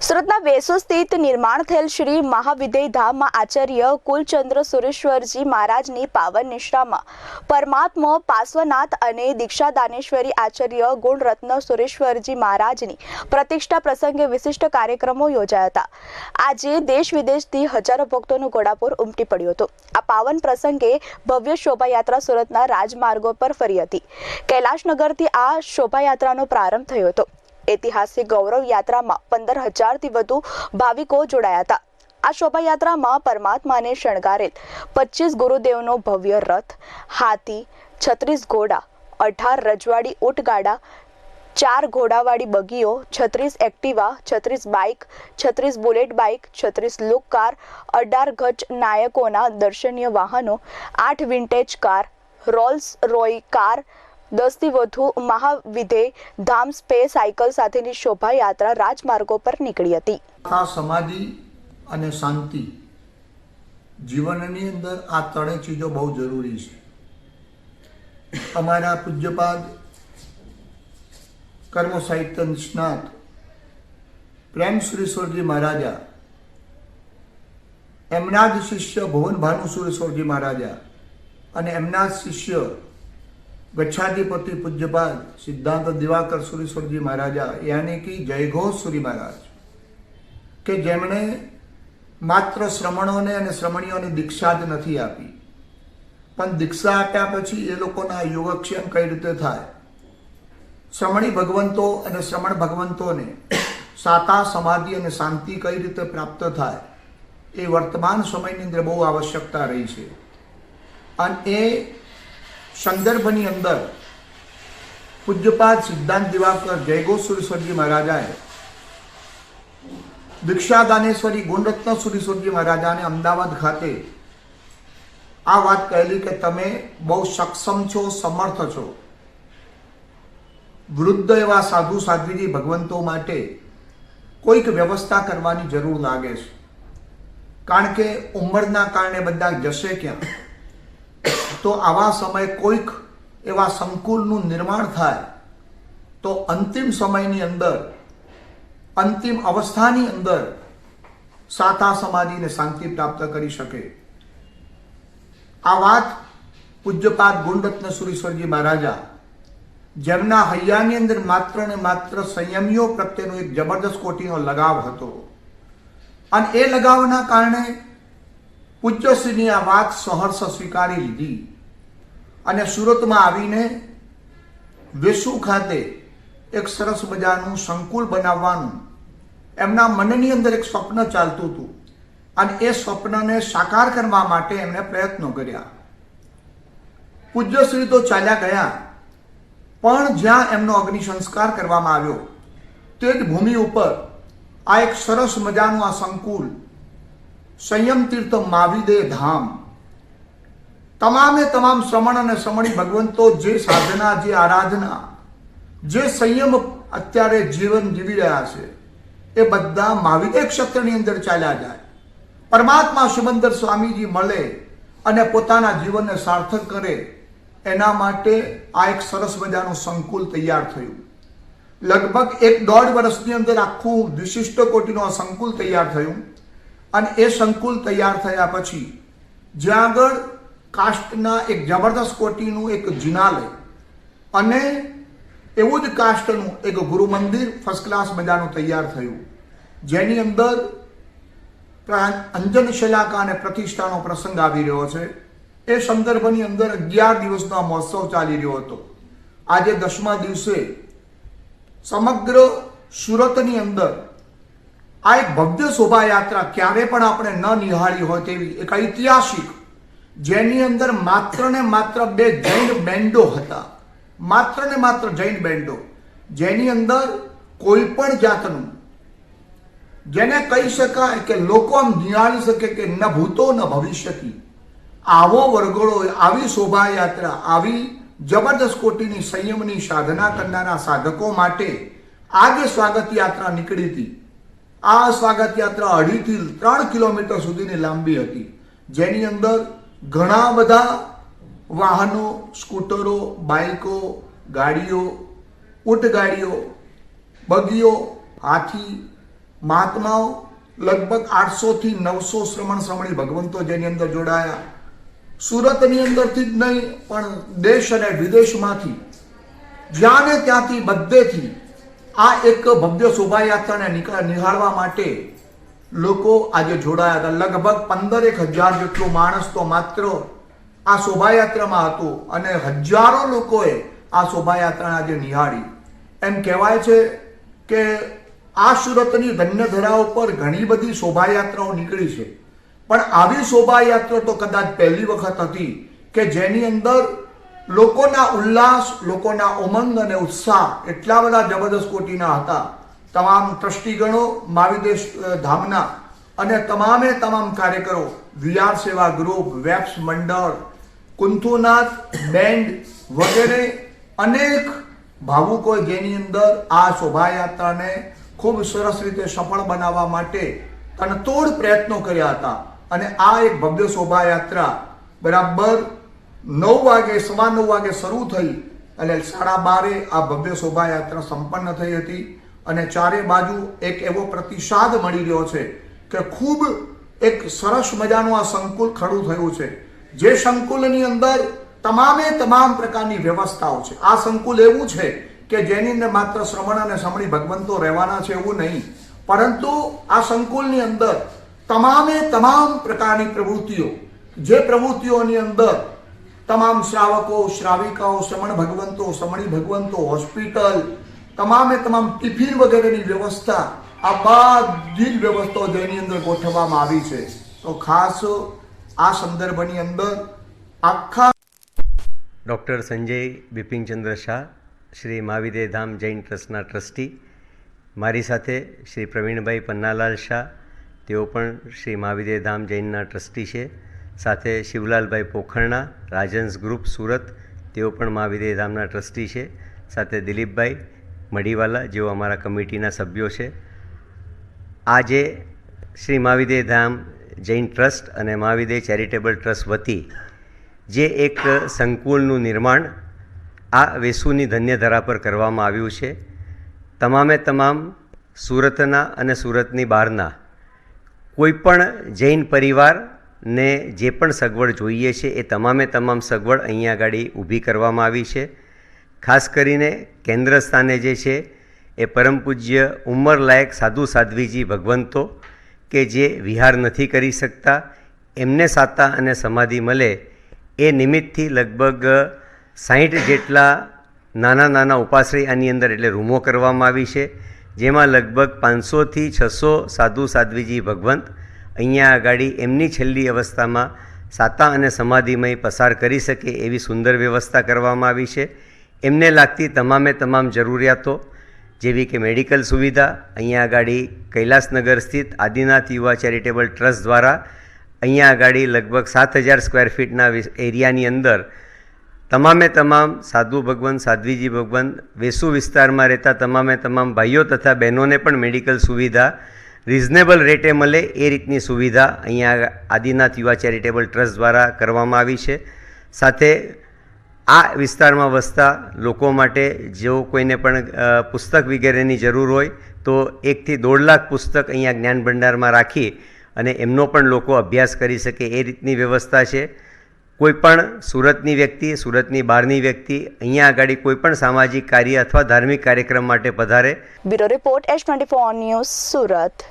સુરતના વેસુ સ્થિત નિર્માણ થયેલ શ્રી મહાવિદય ધામમાં આચાર્ય કુલચંદ્ર સુરેશ્વરજી મહારાજની પાવન નિષ્ઠામાં પરમાત્મા, પાર્શ્વનાથ અને દીક્ષા દાનેશ્વરી આચાર્ય ગુણરત્ન સુરેશ્વરજી મહારાજની પ્રતિષ્ઠા પ્રસંગે વિશિષ્ટ કાર્યક્રમો યોજાયા હતા. આજે દેશ વિદેશથી હજારો ભક્તોનું ઘોડાપુર ઉમટી પડ્યું હતું. આ પાવન પ્રસંગે ભવ્ય શોભાયાત્રા સુરતના રાજમાર્ગો પર ફરી હતી. કૈલાશનગરથી આ શોભાયાત્રાનો પ્રારંભ થયો હતો. ઐતિહાસિક ગૌરવ યાત્રામાં પંદર હજારથી વધુ ભાવિકો જોડાયા હતા. આ શોભાયાત્રામાં પરમાત્માને શણગારેલ પચીસ ગુરુદેવનો ભવ્ય રથ, હાથી, છત્રીસ ઘોડા, અઢાર રજવાડી ઊંટગાડા, ચાર ઘોડાવાળી બગીઓ, છત્રીસ એક્ટિવા, છત્રીસ બાઇક, છત્રીસ બુલેટ બાઇક, છત્રીસ લુક કાર, અઢાર ગજ નાયકોના દર્શનીય વાહનો, આઠ vintage car, Rolls Royce car દસથી વધુ મહાવિધે ધામ સ્પે સાયકલ સાથેની શોભાયાત્રા રાજમાર્ગો પર નીકળી હતી. આ સમાધિ અને શાંતિ જીવનની અંદર આ ત્રણેય ચીજો બહુ જરૂરી છે. અમારા પૂજ્યપાદ કર્મ સાહિત્ય નિષ્ણાત પ્રેમ સુરેશ્વરજી મહારાજા, એમના જ શિષ્ય ભુવન ભાનુ સુરેશ્વરજી મહારાજા અને એમના શિષ્ય ગચ્છાધિપતિ પૂજ્યપાદ સિદ્ધાંત દિવાકર સુરેશ્વરજી મહારાજા યાની કે જયઘોષ સુરી મહારાજ, કે જેમણે માત્ર શ્રમણોને અને શ્રમણીઓને દીક્ષા જ નથી આપી, પણ દીક્ષા આપ્યા પછી એ લોકોના યોગક્ષેમ કઈ રીતે થાય? શ્રમણી ભગવંતો અને શ્રમણ ભગવંતોને સાતા, સમાધિ અને શાંતિ કઈ રીતે પ્રાપ્ત થાય એ વર્તમાન સમયની અંદર બહુ આવશ્યકતા રહી છે. અને એ સંદર્ભની અંદર પૂજ્યપાદ સિદ્ધાંત દિવાકર જયગોસુરેશ્વરજી મહારાજાએ દીક્ષા દાનેશ્વરી ગુણરત્ન સુરેશ્વરજી મહારાજાને અમદાવાદ ખાતે આ વાત કહેલી કે તમે બહુ સક્ષમ છો, સમર્થ છો. વૃદ્ધ એવા સાધુ સાધ્વીજી ભગવંતો માટે કોઈક વ્યવસ્થા કરવાની જરૂર લાગે છે. કારણ કે ઉંમરના કારણે બધા જશે ક્યાં? તો આવા સમયે કોઈક એવા સંકુલનું નિર્માણ થાય, તો અંતિમ સમયની અંદર, અંતિમ અવસ્થાની અંદર સાતા સમાધિને શાંતિ પ્રાપ્ત કરી શકે. આ વાત પૂજ્યપાદ ગુણરત્ન સુરેશ્વરજી મહારાજા, જેમના હૈયાની અંદર માત્ર ને માત્ર સંયમીઓ પ્રત્યેનો એક જબરદસ્ત કોટીનો લગાવ હતો. અને એ લગાવના કારણે પૂજ્યશ્રીની આ વાત સહર્ષ સ્વીકારી લીધી અને સુરતમાં આવીને વેસુ ખાતે એક સરસ મજાનું સંકુલ બનાવવાનું એમના મનની અંદર એક સ્વપ્ન ચાલતું હતું. અને એ સ્વપ્નને સાકાર કરવા માટે એમણે પ્રયત્નો કર્યા. પૂજ્યશ્રી તો ચાલ્યા ગયા, પણ જ્યાં એમનો અગ્નિ સંસ્કાર કરવામાં આવ્યો, તે જ ભૂમિ ઉપર આ એક સરસ મજાનું આ સંકુલ સંયમ તીર્થ માવિદે ધામ. તમામે તમામ શ્રમણ અને શ્રમણી ભગવંતો જે સાધના, જે આરાધના, જે સંયમ અત્યારે જીવન જીવી રહ્યા છે, એ બધા માવિદે ક્ષેત્રની અંદર ચાલ્યા જાય. પરમાત્મા સુમંદર સ્વામીજી મળે અને પોતાના જીવનને સાર્થક કરે, એના માટે આ એક સરસ મજાનું સંકુલ તૈયાર થયું. લગભગ એક દોઢ વર્ષની અંદર આખું વિશિષ્ટ કોટીનું આ સંકુલ તૈયાર થયું. અને એ સંકુલ તૈયાર થયા પછી જ્યાં આગળ કાસ્ટના એક જબરદસ્ત કોટીનું એક જિનાલય અને એવું જ કાસ્ટનું એક ગુરુ મંદિર ફર્સ્ટ ક્લાસ મજાનું તૈયાર થયું. જેની અંદર અંજન શિલાકા અને પ્રતિષ્ઠાનો પ્રસંગ આવી રહ્યો છે. એ સંદર્ભની અંદર અગિયાર દિવસનો મહોત્સવ ચાલી રહ્યો હતો. આજે દસમા દિવસે સમગ્ર સુરતની અંદર આ એક ભવ્ય શોભાયાત્રા ક્યારે પણ આપણે ન નિહાળી હોય તેવી એક ઐતિહાસિક, જેની અંદર માત્ર ને માત્ર બે જૈન બેન્ડો હતા. માત્ર ને માત્ર જૈન બેન્ડો. જેની અંદર કોઈ પણ જાતનું, જેને કહી શકાય કે લોકો આમ નિહાળી શકે કે ન ભૂતો ન ભવિષ્યથી આવો વરઘોડો, આવી શોભાયાત્રા, આવી જબરદસ્ત કોટીની સંયમની સાધના કરનારા સાધકો માટે આજે સ્વાગત યાત્રા નીકળી હતી. આ સ્વાગત યાત્રા અઢીથી ત્રણ કિલોમીટર સુધીની લાંબી હતી, જેની અંદર ઘણા બધા વાહનો, સ્કૂટરો, બાઇકો, ગાડીઓ ઊંટગાડીઓ બગીઓ, હાથી, મહાત્માઓ, લગભગ આઠસોથી નવસો શ્રમણ શ્રમણી ભગવંતો જેની અંદર જોડાયા. સુરતની અંદરથી જ નહીં, પણ દેશ અને વિદેશમાંથી જ્યાં ને ત્યાંથી બધેથી આ એક ભવ્ય શોભાયાત્રાને નિહાળવા માટે લોકો આજે જોડાયા હતા. લગભગ પંદરેક હજાર જેટલો માણસ તો માત્ર આ શોભાયાત્રામાં હતું અને હજારો લોકોએ આ શોભાયાત્રાને આજે નિહાળી. એમ કહેવાય છે કે આ સુરતની ધન્યધરા ઉપર ઘણી બધી શોભાયાત્રાઓ નીકળી છે. પણ આવી શોભાયાત્રા તો કદાચ પહેલી વખત હતી કે જેની અંદર લોકોના ઉલ્લાસ, લોકોના ઉમંગ અને ઉત્સાહ એટલા બધા જબરદસ્ત કોટીના હતા. તમામ ટ્રસ્ટીગણો, મહાવિદેશ ધામના અને તમામે તમામ કાર્યકરો વિયાર સેવા ગ્રુપ, વેપ્સ મંડળ, કુંથુનાથ, બેન્ડ વગેરે અનેક ભાવુકો જેની અંદર આ શોભાયાત્રાને ખૂબ સરસ રીતે સફળ બનાવવા માટે તનતોડ પ્રયત્નો કર્યા હતા. અને આ એક ભવ્ય શોભાયાત્રા, બરાબર નવ વાગે સવા નવ વાગે શરૂ થઈ અને સાડા બારે આ ભવ્ય શોભાયાત્રા સંપન્ન થઈ હતી અને ચારે બાજુ એક એવો પ્રતિસાદ મળી રહ્યો છે કે ખૂબ એક સરસ મજાનું આ સંકુલ ખડું થયું છે. જે સંકુલની અંદર તમામે તમામ પ્રકારની વ્યવસ્થાઓ છે. આ સંકુલ એવું છે કે જેની અંદર માત્ર શ્રવણ અને સમણી ભગવંતો રહેવાના છે એવું નહીં, પરંતુ આ સંકુલની અંદર તમામે તમામ પ્રકારની પ્રવૃત્તિઓ, જે પ્રવૃત્તિઓની અંદર તમામ શ્રાવકો, શ્રાવિકાઓ શ્રમણ ભગવંતો શ્રમણી ભગવંતો, હોસ્પિટલ, તમામે તમામ ટિફિન વગેરેની વ્યવસ્થા આ બધી જ વ્યવસ્થાઓ જેની અંદર ગોઠવવામાં આવી છે. તો ખાસ આ સંદર્ભની અંદર આખા ડૉક્ટર સંજય બિપિનચંદ્ર શાહ, શ્રી મહાવિદય ધામ જૈન ટ્રસ્ટના ટ્રસ્ટી, મારી સાથે શ્રી પ્રવીણભાઈ પન્નાલાલ શાહ, તેઓ પણ શ્રી મહાવિદય ધામ જૈનના ટ્રસ્ટી છે. સાથે શિવલાલભાઈ પોખરણા, રાજન્સ ગ્રુપ સુરત, તેઓ પણ મા ધામના ટ્રસ્ટી છે. સાથે દિલીપભાઈ મડીવાલા જેઓ અમારા કમિટીના સભ્યો છે. આજે શ્રી મહાવિદય ધામ જૈન ટ્રસ્ટ અને મહાવિદય ચેરિટેબલ ટ્રસ્ટ વતી જે એક સંકુલનું નિર્માણ આ વેસુની ધન્યધરા પર કરવામાં આવ્યું છે. તમામે તમામ સુરતના અને સુરતની બહારના કોઈપણ જૈન પરિવારને જે પણ સગવડ જોઈએ છે એ તમામે તમામ સગવડ અહીંયા આગળ ઊભી કરવામાં આવી છે. ખાસ કરીને કેન્દ્ર સ્થાને જે છે એ પરમ પૂજ્ય ઉંમરલાયક સાધુ સાધ્વીજી ભગવંતો કે જે વિહાર નથી કરી શકતા, એમને સાતા અને સમાધિ મળે એ નિમિત્તથી લગભગ સાહીઠ જેટલા નાના નાના ઉપાશ્રય આની અંદર એટલે રૂમો કરવામાં આવી છે, જેમાં લગભગ પાંચસોથી છસો સાધુ સાધ્વીજી ભગવંત અહીંયા આગાડી એમની છેલ્લી અવસ્થામાં સાતા અને સમાધિમય પસાર કરી શકે એવી સુંદર વ્યવસ્થા કરવામાં આવી છે. એમને લાગતી તમામે તમામ જરૂરિયાતો જેવી કે મેડિકલ સુવિધા, અહીંયા આગાડી કૈલાસનગર સ્થિત આદિનાથ યુવા ચેરિટેબલ ટ્રસ્ટ દ્વારા અહીંયા આગાડી લગભગ સાત હજાર સ્ક્વેર ફીટના એરિયાની અંદર તમામે તમામ સાધુ ભગવાન, સાધ્વીજી ભગવાન, વેસુ વિસ્તારમાં રહેતા તમામે તમામ ભાઈઓ તથા બહેનોને પણ મેડિકલ સુવિધા રિઝનેબલ રેટે મળે એ રીતની સુવિધા અહીંયા આદિનાથ યુવા ચેરિટેબલ ટ્રસ્ટ દ્વારા કરવામાં આવી છે. સાથે આ વિસ્તારમાં વસતા લોકો માટે જો કોઈને પણ પુસ્તક વગેરેની જરૂર હોય તો એકથી દોઢ લાખ પુસ્તક અહીંયા જ્ઞાન ભંડારમાં રાખી અને એમનો પણ લોકો અભ્યાસ કરી શકે એ રીતની વ્યવસ્થા છે. કોઈ પણ સુરતની વ્યક્તિ, સુરતની બહારની વ્યક્તિ અહીંયા આગળ કોઈપણ સામાજિક કાર્ય અથવા ધાર્મિક કાર્યક્રમ માટે પધારે. Bureau report S twenty four news Surat.